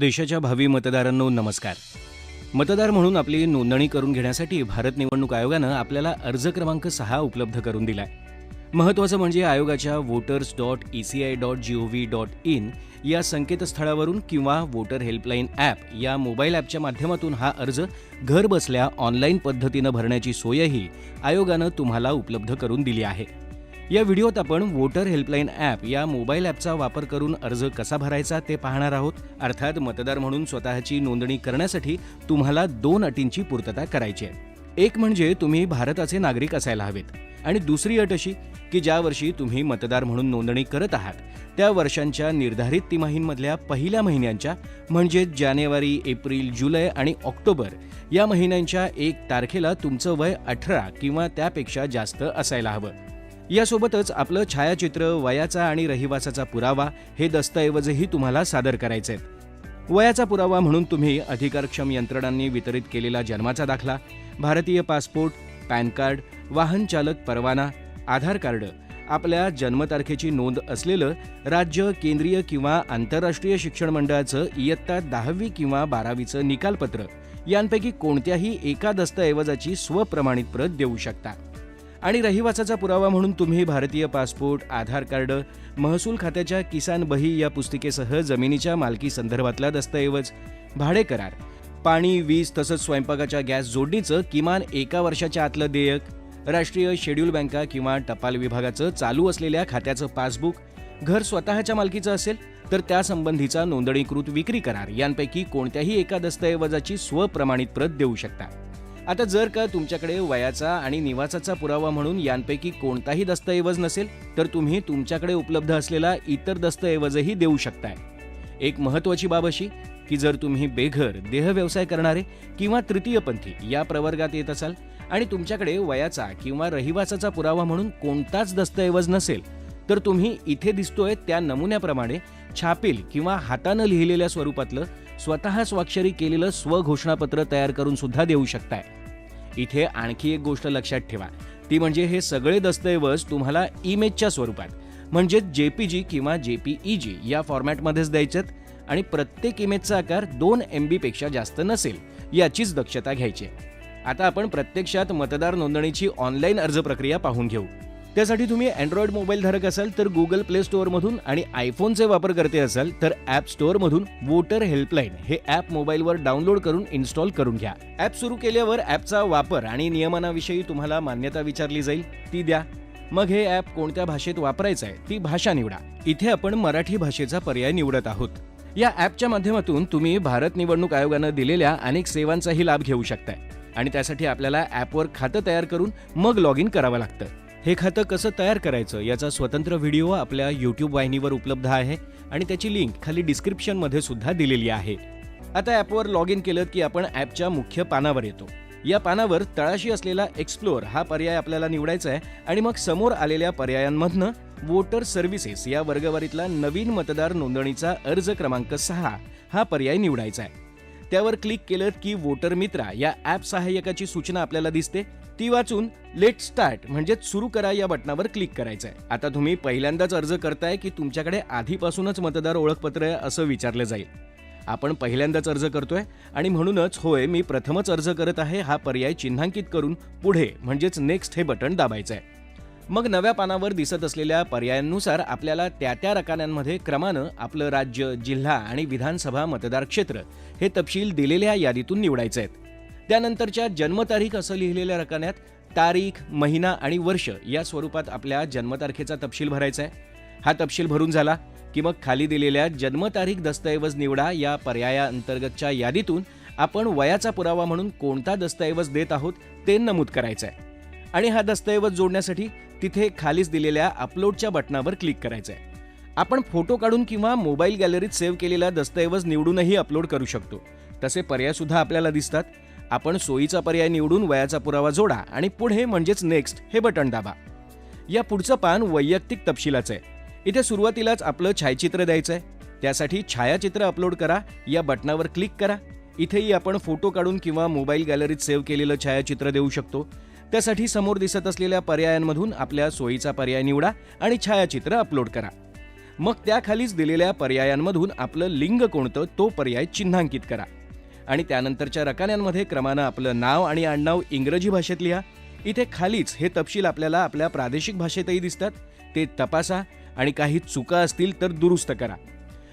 देशाच्या भावी मतदारांनो नमस्कार. मतदार म्हणून आपली नोंदणी करून घेण्यासाठी भारत निवडणूक आयोगानं आपल्याला अर्ज क्रमांक सहा उपलब्ध करून दिलाय. महत्त्वाचं म्हणजे आयोगाच्या voters dot E C I dot G O V dot in या संकेतस्थळावरून किंवा वोटर हेल्पलाईन ॲप या मोबाईल ॲपच्या माध्यमातून हा अर्ज घरबसल्या ऑनलाईन पद्धतीनं भरण्याची सोयही आयोगानं तुम्हाला उपलब्ध करून दिली आहे. या व्हिडिओत आपण वोटर हेल्पलाईन ॲप या मोबाईल ॲपचा वापर करून अर्ज कसा भरायचा ते पाहणार आहोत. अर्थात मतदार म्हणून स्वतःची नोंदणी करण्यासाठी तुम्हाला दोन अटींची पूर्तता करायची आहे. एक म्हणजे तुम्ही भारताचे नागरिक असायला हवेत. आणि दुसरी अट अशी की ज्या वर्षी तुम्ही मतदार म्हणून नोंदणी करत आहात त्या वर्षांच्या निर्धारित तिमाहींमधल्या पहिल्या महिन्यांच्या म्हणजे जानेवारी एप्रिल जुलै आणि ऑक्टोबर या महिन्यांच्या एक तारखेला तुमचं वय अठरा किंवा त्यापेक्षा जास्त असायला हवं. यासोबतच आपलं छायाचित्र वयाचा आणि रहिवासाचा पुरावा हे दस्तऐवजही तुम्हाला सादर करायचे वयाचा पुरावा म्हणून तुम्ही अधिकारक्षम यंत्रणांनी वितरित केलेला जन्माचा दाखला भारतीय पासपोर्ट पॅन कार्ड वाहन चालक परवाना आधार कार्ड आपल्या जन्मतारखेची नोंद असलेलं राज्य केंद्रीय किंवा आंतरराष्ट्रीय शिक्षण मंडळाचं इयत्ता दहावी किंवा बारावीचं निकालपत्र यांपैकी कोणत्याही एका दस्तऐवजाची स्वप्रमाणित प्रत देऊ शकता. आणि रहिवासाचा पुरावा म्हणून तुम्ही भारतीय पासपोर्ट आधार कार्ड महसूल खात्याच्या किसान बही या पुस्तिकेसह जमिनीच्या मालकी संदर्भातला दस्तऐवज भाडे करार पाणी वीज तसंच स्वयंपाकाच्या गॅस जोडणीचं किमान एका वर्षाच्या आतलं देयक राष्ट्रीय शेड्यूल बँका किंवा टपाल विभागाचं चालू असलेल्या खात्याचं पासबुक घर स्वतःच्या मालकीचं असेल तर त्यासंबंधीचा नोंदणीकृत विक्री करार यांपैकी कोणत्याही एका दस्तऐवजाची स्वप्रमाणित प्रत देऊ शकता. आता जर का तुमच्याकडे वयाचा आणि निवासाचा पुरावा म्हणून यांपैकी कोणताही दस्तऐवज नसेल तर तुम्ही तुमच्याकडे उपलब्ध असलेला इतर दस्तऐवजही देऊ शकताय. एक महत्त्वाची बाब अशी की जर तुम्ही बेघर देह व्यवसाय करणारे किंवा तृतीयपंथी या प्रवर्गात येत असाल आणि तुमच्याकडे वयाचा किंवा रहिवासाचा पुरावा म्हणून कोणताच दस्तऐवज नसेल तर तुम्ही इथे दिसतोय त्या नमुन्याप्रमाणे छापील किंवा हातानं लिहिलेल्या स्वरूपातलं स्वतः स्वाक्षरी केलेलं स्वघोषणापत्र तयार करून सुद्धा देऊ शकताय. इथे आणखी एक गोष्ट लक्षात ठेवा ती म्हणजे हे सगळे दस्तऐवज तुम्हाला इमेजच्या स्वरूपात म्हणजे जी किंवा जे पी ई जी या फॉर्मॅटमध्येच द्यायचेत आणि प्रत्येक इमेजचा आकार दोन एम बीपेक्षा जास्त नसेल याचीच दक्षता घ्यायची आहे. आता आपण प्रत्यक्षात मतदार नोंदणीची ऑनलाईन अर्ज प्रक्रिया पाहून घेऊ त्यासाठी तुम्ही अँड्रॉइड मोबाईल धारक असाल तर गुगल प्ले स्टोअरमधून आणि आयफोनचे वापरकर्ते असाल तर ॲप स्टोअरमधून वोटर हेल्पलाईन हे ॲप मोबाईलवर डाउनलोड करून इन्स्टॉल करून घ्या. ॲप सुरू केल्यावर ॲपचा वापर आणि नियमनाविषयी तुम्हाला मान्यता विचारली जाईल. ती द्या. मग हे ॲप कोणत्या भाषेत वापरायचं आहे ती भाषा निवडा. इथे आपण मराठी भाषेचा पर्याय निवडत आहोत. या ॲपच्या माध्यमातून तुम्ही भारत निवडणूक आयोगानं दिलेल्या अनेक सेवांचाही लाभ घेऊ शकताय. आणि त्यासाठी आपल्याला ॲपवर खातं तयार करून मग लॉग इन करावं लागतं. हे खातं कसं तयार करायचं याचा स्वतंत्र व्हिडिओ आपल्या यूट्यूब वाहिनीवर उपलब्ध आहे आणि त्याची लिंक खाली डिस्क्रिप्शनमध्ये सुद्धा दिलेली आहे. आता ॲपवर लॉग इन केलं की आपण ॲपच्या मुख्य पानावर येतो. या पानावर तळाशी असलेला एक्सप्लोअर हा पर्याय आपल्याला निवडायचा आहे आणि मग समोर आलेल्या पर्यायांमधनं वोटर सर्व्हिसेस या वर्गवारीतला नवीन मतदार नोंदणीचा अर्ज क्रमांक सहा हा पर्याय निवडायचा आहे. त्यावर क्लिक केलं की वोटर मित्रा या ॲप सहाय्यकाची सूचना आपल्याला दिसते. ती वाचून लेट स्टार्ट म्हणजेच सुरू करा या बटनावर क्लिक करायचं आहे आता तुम्ही पहिल्यांदाच अर्ज करताय की तुमच्याकडे आधीपासूनच मतदार ओळखपत्र आहे असं विचारलं जाईल. आपण पहिल्यांदाच अर्ज करतोय आणि म्हणूनच होय मी प्रथमच अर्ज करत आहे हा पर्याय चिन्हांकित करून पुढे म्हणजेच नेक्स्ट हे बटन दाबायचं आहे मग नव्या पानावर दिसत असलेल्या पर्यायांनुसार आपल्याला त्या त्या रकान्यांमध्ये क्रमानं आपलं राज्य जिल्हा आणि विधानसभा मतदार क्षेत्र हे तपशील दिलेल्या यादीतून निवडायचे आहेत. त्यानंतरच्या जन्मतारीख असं लिहिलेल्या रकान्यात तारीख महिना आणि वर्ष या स्वरूपात आपल्या जन्मतारखेचा तपशील भरायचा आहे. हा तपशील भरून झाला की मग खाली दिलेल्या जन्मतारीख दस्तऐवज निवडा या पर्यायाअंतर्गतच्या यादीतून आपण वयाचा पुरावा म्हणून कोणता दस्तऐवज देत आहोत ते नमूद करायचं आहे. आणि हा दस्तऐवज जोडण्यासाठी तिथे खालीच दिलेल्या अपलोडच्या बटनावर क्लिक करायचं आहे आपण फोटो काढून किंवा मोबाईल गॅलरीत सेव्ह केलेला दस्तऐवज निवडूनही अपलोड करू शकतो. तसे पर्याय सुद्धा आपल्याला दिसतात. आपण सोयीचा पर्याय निवडून वयाचा पुरावा जोडा आणि पुढे म्हणजेच नेक्स्ट हे बटन दाबा. या पुढचं पान वैयक्तिक तपशिलाचं आहे. इथे सुरुवातीलाच आपलं छायाचित्र द्यायचं आहे त्यासाठी छायाचित्र अपलोड करा या बटनावर क्लिक करा. इथेही आपण फोटो काढून किंवा मोबाईल गॅलरीत सेव्ह केलेलं छायाचित्र देऊ शकतो. त्यासाठी समोर दिसत असलेल्या पर्यायांमधून आपल्या सोयीचा पर्याय निवडा आणि छायाचित्र अपलोड करा. मग त्याखालीच दिलेल्या पर्यायांमधून आपलं लिंग कोणतं तो पर्याय चिन्हांकित करा. आणि त्यानंतरच्या रकान्यांमध्ये क्रमानं आपलं नाव आणि आडनाव इंग्रजी भाषेत लिहा. इथे खालीच हे तपशील आपल्याला आपल्या प्रादेशिक भाषेतही दिसतात. ते तपासा आणि काही चुका असतील तर दुरुस्त करा.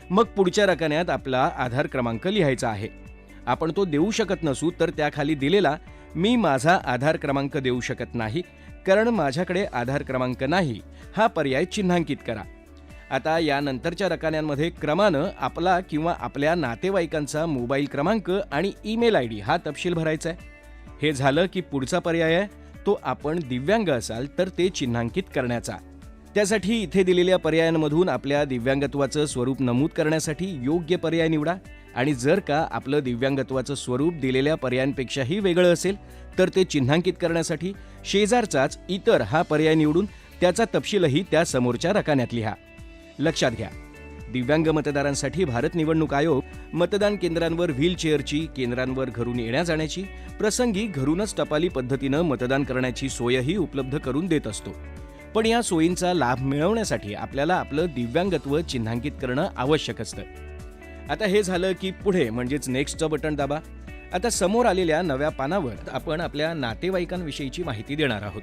मग पुढच्या रकान्यात आपला आधार क्रमांक लिहायचा आहे. आपण तो देऊ शकत नसू तर त्याखाली दिलेला मी माझा आधार क्रमांक देऊ शकत नाही. कारण माझ्याकडे आधार क्रमांक नाही. हा पर्याय चिन्हांकित करा. आता यानंतरच्या रकान्यांमध्ये क्रमानं आपला किंवा आपल्या नातेवाईकांचा मोबाईल क्रमांक आणि ईमेल आय डी हा तपशील भरायचा आहे. हे झालं की पुढचा पर्याय आहे. तो आपण दिव्यांग असाल तर ते चिन्हांकित करण्याचा. त्यासाठी इथे दिलेल्या पर्यायांमधून आपल्या दिव्यांगत्वाचं स्वरूप नमूद करण्यासाठी योग्य पर्याय निवडा. आणि जर का आपलं दिव्यांगत्वाचं स्वरूप दिलेल्या पर्यायांपेक्षाही वेगळं असेल तर ते चिन्हांकित करण्यासाठी शेजारचाच इतर हा पर्याय निवडून त्याचा तपशीलही त्या समोरच्या रकान्यात लिहा. लक्षात घ्या दिव्यांग मतदारांसाठी भारत निवडणूक आयोग मतदान केंद्रांवर व्हीलचेअरची केंद्रांवर घरून येण्या जाण्याची प्रसंगी घरूनच टपाली पद्धतीनं मतदान करण्याची सोयही उपलब्ध करून देत असतो. पण या सोयींचा लाभ मिळवण्यासाठी आपल्याला आपलं दिव्यांगत्व चिन्हांकित करणं आवश्यक असतं. आता हे झालं की पुढे म्हणजेच नेक्स्टचं बटन दाबा. आता समोर आलेल्या नव्या पानावर आपण आपल्या नातेवाईकांविषयीची माहिती देणार आहोत.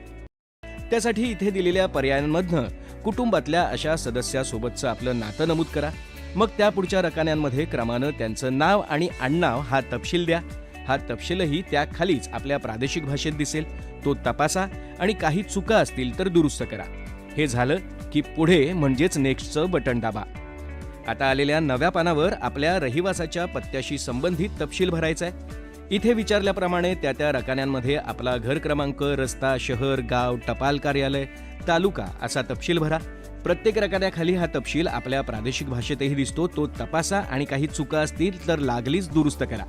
त्यासाठी इथे दिलेल्या पर्यायांमधनं कुटुंबातल्या अशा सदस्यासोबतचं आपलं नातं नमूद करा. मग त्या पुढच्या रकान्यांमध्ये क्रमानं त्यांचं नाव आणि आडनाव हा तपशील द्या. हा तपशीलही त्याखालीच आपल्या प्रादेशिक भाषेत दिसेल. तो तपासा आणि काही चुका असतील तर दुरुस्त करा. हे झालं की पुढे म्हणजेच नेक्स्टचं बटन दाबा. आता आलेल्या नव्या पानावर आपल्या रहिवासाच्या पत्त्याशी संबंधित तपशील भरायचा आहे इथे विचारल्याप्रमाणे त्या त्या रकान्यांमध्ये आपला घर क्रमांक रस्ता शहर गाव टपाल कार्यालय तालुका असा तपशील भरा. प्रत्येक रकान्याखाली हा तपशील आपल्या प्रादेशिक भाषेतही दिसतो तो तपासा आणि काही चुका असतील तर लागलीच दुरुस्त करा.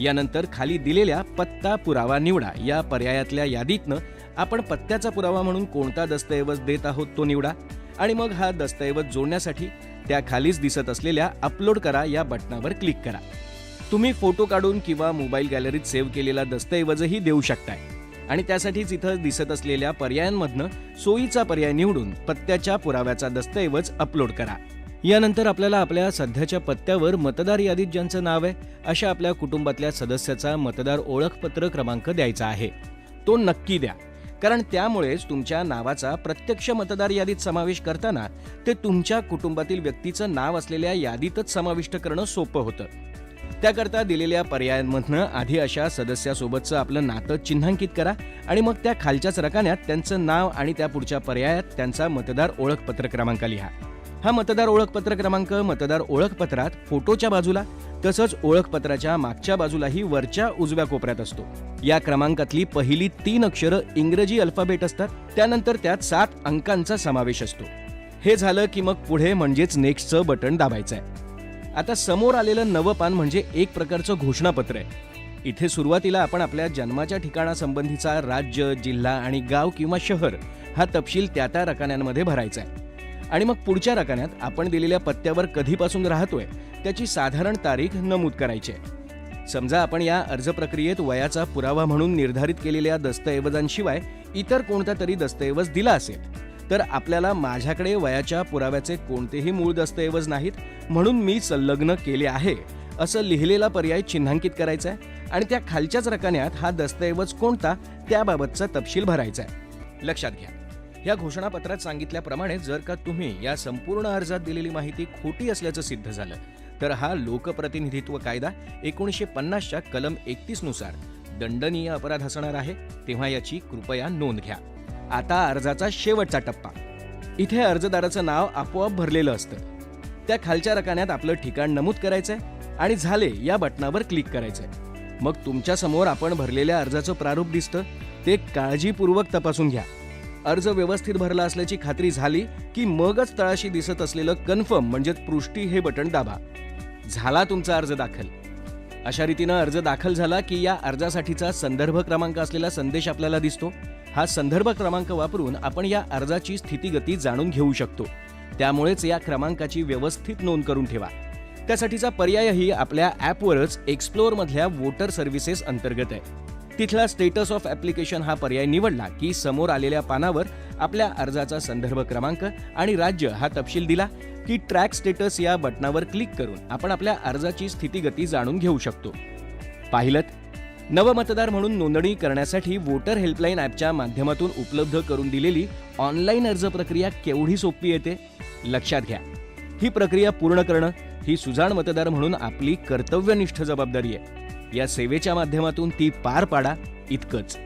यानंतर खाली दिलेल्या पत्ता पुरावा निवडा. या पर्यायातल्या यादीतनं आपण पत्त्याचा पुरावा म्हणून कोणता दस्तऐवज देत आहोत तो निवडा. आणि मग हा दस्तऐवज जोडण्यासाठी त्या खालीच दिसत असलेल्या अपलोड करा या बटनावर क्लिक करा. तुम्ही फोटो काढून किंवा मोबाईल गॅलरीत सेव्ह केलेला दस्तऐवजही देऊ शकताय. आणि त्यासाठीच इथं दिसत असलेल्या पर्यायांमधनं सोयीचा पर्याय निवडून पत्त्याच्या पुराव्याचा दस्तऐवज अपलोड करा. यानंतर आपल्याला आपल्या सध्याच्या पत्त्यावर मतदार यादीत ज्यांचं नाव आहे अशा आपल्या कुटुंबातल्या सदस्याचा मतदार ओळखपत्र क्रमांक द्यायचा आहे. तो नक्की द्या. कारण त्यामुळेच तुमच्या नावाचा प्रत्यक्ष मतदार यादीत समावेश करताना ते तुमच्या कुटुंबातील व्यक्तीचं नाव असलेल्या यादीतच समाविष्ट करणं सोपं होतं. त्याकरता दिलेल्या पर्यायांमधनं आधी अशा सदस्यासोबतचं आपलं नातं चिन्हांकित करा आणि मग त्या खालच्याच रकान्यात त्यांचं नाव आणि त्या पुढच्या पर्यायात त्यांचा मतदार ओळखपत्र क्रमांक लिहा. हा मतदार ओळखपत्र क्रमांक मतदार ओळखपत्रात फोटोच्या बाजूला तसंच ओळखपत्राच्या मागच्या बाजूलाही वरच्या उजव्या कोपऱ्यात असतो. या क्रमांकातली पहिली तीन अक्षरं इंग्रजी अल्फाबेट असतात त्यानंतर त्यात सात अंकांचा समावेश असतो. हे झालं की मग पुढे म्हणजेच नेक्स्टचं बटन दाबायचं आहे आता समोर आलेलं नवं पान म्हणजे एक प्रकारचं घोषणापत्र आहे. इथे सुरुवातीला आपण आपल्या जन्माच्या ठिकाणासंबंधीचा राज्य जिल्हा आणि गाव किंवा शहर हा तपशील त्या त्या रकान्यांमध्ये भरायचा आहे आणि मग पुढच्या रकान्यात आपण दिलेल्या पत्त्यावर कधीपासून राहतोय त्याची साधारण तारीख नमूद करायची आहे. समजा आपण या अर्ज प्रक्रियेत वयाचा पुरावा म्हणून निर्धारित केलेल्या दस्तऐवजांशिवाय इतर कोणता तरी दस्तऐवज दिला असेल तर आपल्याला माझ्याकडे वयाच्या पुराव्याचे कोणतेही मूळ दस्तऐवज नाहीत म्हणून मी संलग्न केले आहे असं लिहिलेला पर्याय चिन्हांकित करायचा आहे आणि त्या खालच्याच रकान्यात हा दस्तऐवज कोणता त्याबाबतचा तपशील भरायचा आहे. लक्षात घ्या. या घोषणापत्रात सांगितल्याप्रमाणे जर का तुम्ही या संपूर्ण अर्जात दिलेली माहिती खोटी असल्याचं सिद्ध झालं तर हा लोकप्रतिनिधित्व कायदा एकोणीसशे पन्नासच्या कलम एकतीसनुसार दंडनीय अपराध असणार आहे तेव्हा याची कृपया नोंद घ्या. आता अर्जाचा शेवटचा टप्पा. इथे अर्जदाराचं नाव आपोआप भरलेलं असतं. त्या खालच्या रकान्यात आपलं ठिकाण नमूद करायचंय आणि झाले या बटनावर क्लिक करायचंय. मग तुमच्यासमोर आपण भरलेल्या अर्जाचं प्रारूप दिसतं ते काळजीपूर्वक तपासून घ्या. अर्ज व्यवस्थित भरला असल्याची खात्री झाली की मगच तळाशी दिसत असलेलं कन्फर्म म्हणजेच पृष्टी हे बटन दाबा. झाला तुमचा अर्ज दाखल. अशा रीतीनं अर्ज दाखल झाला की या अर्जासाठीचा संदर्भ क्रमांक असलेला संदेश आपल्याला दिसतो. हा संदर्भ क्रमांक वापरून आपण या अर्जाची स्थितीगती जाणून घेऊ शकतो. त्यामुळेच या क्रमांकाची व्यवस्थित नोंद करून ठेवा. त्यासाठीचा पर्यायही आपल्या ॲपवरच एक्सप्लोअरमधल्या वोटर सर्व्हिसेस अंतर्गत आहे. तिथला स्टेटस ऑफ ॲप्लिकेशन हा पर्याय निवडला की समोर आलेल्या पानावर आपल्या अर्जाचा संदर्भ क्रमांक आणि राज्य हा तपशील दिला की ट्रॅक स्टेटस या बटनावर क्लिक करून आपण आपल्या अर्जाची स्थितीगती जाणून घेऊ शकतो. पाहिलं नवमतदार म्हणून नोंदणी करण्यासाठी वोटर हेल्पलाईन ॲपच्या माध्यमातून उपलब्ध करून दिलेली ऑनलाईन अर्ज प्रक्रिया केवढी सोपी येते? लक्षात घ्या. ही प्रक्रिया पूर्ण करणं ही सुजाण मतदार म्हणून आपली कर्तव्यनिष्ठ जबाबदारी आहे. या सेवेच्या माध्यमातून ती पार पाडा इतकंच.